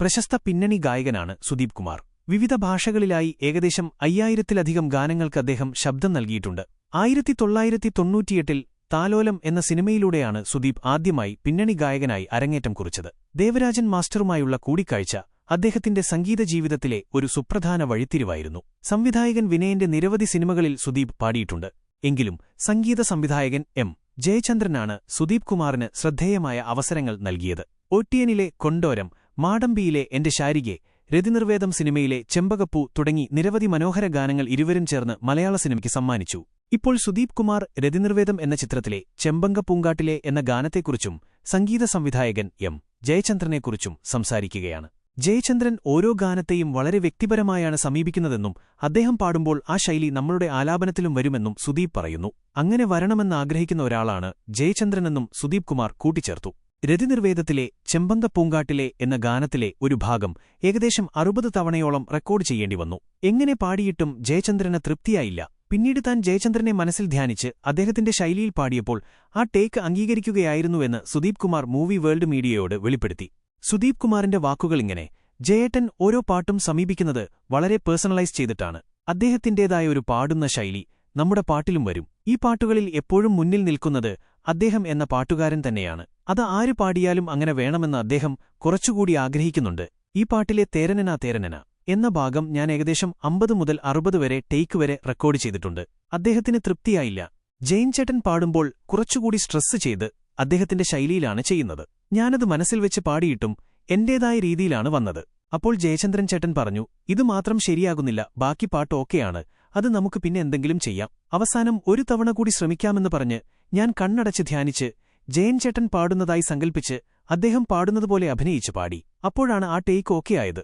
പ്രശസ്ത പിന്നണി ഗായകനാണ് സുദീപ് കുമാർ. വിവിധ ഭാഷകളിലായി ഏകദേശം അയ്യായിരത്തിലധികം ഗാനങ്ങൾക്ക് അദ്ദേഹം ശബ്ദം നൽകിയിട്ടുണ്ട്. ആയിരത്തി തൊള്ളായിരത്തി തൊണ്ണൂറ്റിയെട്ടിൽ താലോലം എന്ന സിനിമയിലൂടെയാണ് സുദീപ് ആദ്യമായി പിന്നണി ഗായകനായി അരങ്ങേറ്റം കുറിച്ചത്. ദേവരാജൻ മാസ്റ്ററുമായുള്ള കൂടിക്കാഴ്ച അദ്ദേഹത്തിന്റെ സംഗീത ജീവിതത്തിലെ ഒരു സുപ്രധാന വഴിത്തിരിവായിരുന്നു. സംവിധായകൻ വിനയന്റെ നിരവധി സിനിമകളിൽ സുദീപ് പാടിയിട്ടുണ്ട്. എങ്കിലും സംഗീത സംവിധായകൻ എം. ജയചന്ദ്രനാണ് സുദീപ് കുമാറിന് ശ്രദ്ധേയമായ അവസരങ്ങൾ നൽകിയത്. ഒട്ടിയനിലെ കൊണ്ടോരം മാടമ്പിയിലെ എന്റെ ശാരികെ രതിനിർവേദം സിനിമയിലെ ചെമ്പകപ്പൂ തുടങ്ങി നിരവധി മനോഹര ഗാനങ്ങൾ ഇരുവരും ചേർന്ന് മലയാള സിനിമയ്ക്ക് സമ്മാനിച്ചു. ഇപ്പോൾ സുദീപ് കുമാർ രതിനിർവേദം എന്ന ചിത്രത്തിലെ ചെമ്പങ്കപ്പൂങ്കാട്ടിലെ എന്ന ഗാനത്തെക്കുറിച്ചും സംഗീത സംവിധായകൻ എം. ജയചന്ദ്രനെക്കുറിച്ചും സംസാരിക്കുകയാണ്. ജയചന്ദ്രൻ ഓരോ ഗാനത്തെയും വളരെ വ്യക്തിപരമായാണ് സമീപിക്കുന്നതെന്നും അദ്ദേഹം പാടുമ്പോൾ ആ ശൈലി നമ്മളുടെ ആലാപനത്തിലും വരുമെന്നും സുദീപ് പറയുന്നു. അങ്ങനെ വരണമെന്ന് ആഗ്രഹിക്കുന്ന ഒരാളാണ് ജയചന്ദ്രനെന്നും സുദീപ് കുമാർ കൂട്ടിച്ചേർത്തു. രതിനിർവേദത്തിലെ ചെമ്പന്ത പൂങ്കാട്ടിലെ എന്ന ഗാനത്തിലെ ഒരു ഭാഗം ഏകദേശം അറുപത് തവണയോളം റെക്കോർഡ് ചെയ്യേണ്ടി വന്നു. എങ്ങനെ പാടിയിട്ടും ജയചന്ദ്രന് തൃപ്തിയായില്ല. പിന്നീട് താൻ ജയചന്ദ്രനെ മനസ്സിൽ ധ്യാനിച്ച് അദ്ദേഹത്തിന്റെ ശൈലിയിൽ പാടിയപ്പോൾ ആ ടേക്ക് അംഗീകരിക്കുകയായിരുന്നുവെന്ന് സുദീപ് കുമാർ മൂവി വേൾഡ് മീഡിയയോട് വെളിപ്പെടുത്തി. സുദീപ് കുമാറിന്റെ വാക്കുകളിങ്ങനെ ജയേട്ടൻ ഓരോ പാട്ടും സമീപിക്കുന്നത് വളരെ പേഴ്സണലൈസ് ചെയ്തിട്ടാണ്. അദ്ദേഹത്തിന്റേതായ ഒരു പാടുന്ന ശൈലി നമ്മുടെ പാട്ടിലും വരും. ഈ പാട്ടുകളിൽ എപ്പോഴും മുന്നിൽ നിൽക്കുന്നത് അദ്ദേഹം എന്ന പാട്ടുകാരൻ തന്നെയാണ്. അത് ആര് പാടിയാലും അങ്ങനെ വേണമെന്ന് അദ്ദേഹം കുറച്ചുകൂടി ആഗ്രഹിക്കുന്നുണ്ട്. ഈ പാട്ടിലെ തേരനനാ തേരനന എന്ന ഭാഗം ഞാൻ ഏകദേശം അമ്പത് മുതൽ അറുപത് വരെ ടേക്ക് വരെ റെക്കോർഡ് ചെയ്തിട്ടുണ്ട്. അദ്ദേഹത്തിന് തൃപ്തിയായില്ല. ജെയിൻ ചേട്ടൻ പാടുമ്പോൾ കുറച്ചുകൂടി സ്ട്രെസ് ചെയ്ത് അദ്ദേഹത്തിന്റെ ശൈലിയിലാണ് ചെയ്യുന്നത്. ഞാനത് മനസ്സിൽ വെച്ച് പാടിയിട്ടും എന്റേതായ രീതിയിലാണ് വന്നത്. അപ്പോൾ ജയചന്ദ്രൻ ചേട്ടൻ പറഞ്ഞു ഇത് മാത്രം ശരിയാകുന്നില്ല ബാക്കി പാട്ട് ഓക്കെയാണ് അത് നമുക്ക് പിന്നെ എന്തെങ്കിലും ചെയ്യാം. അവസാനം ഒരു തവണ കൂടി ശ്രമിക്കാമെന്ന് പറഞ്ഞ് ഞാൻ കണ്ണടച്ച് ധ്യാനിച്ച് ജയൻ ചേട്ടൻ പാടുന്നതായി സങ്കൽപ്പിച്ച് അദ്ദേഹം പാടുന്നതുപോലെ അഭിനയിച്ചു പാടി. അപ്പോഴാണ് ആ ടേക്ക് ഓക്കെ ആയത്.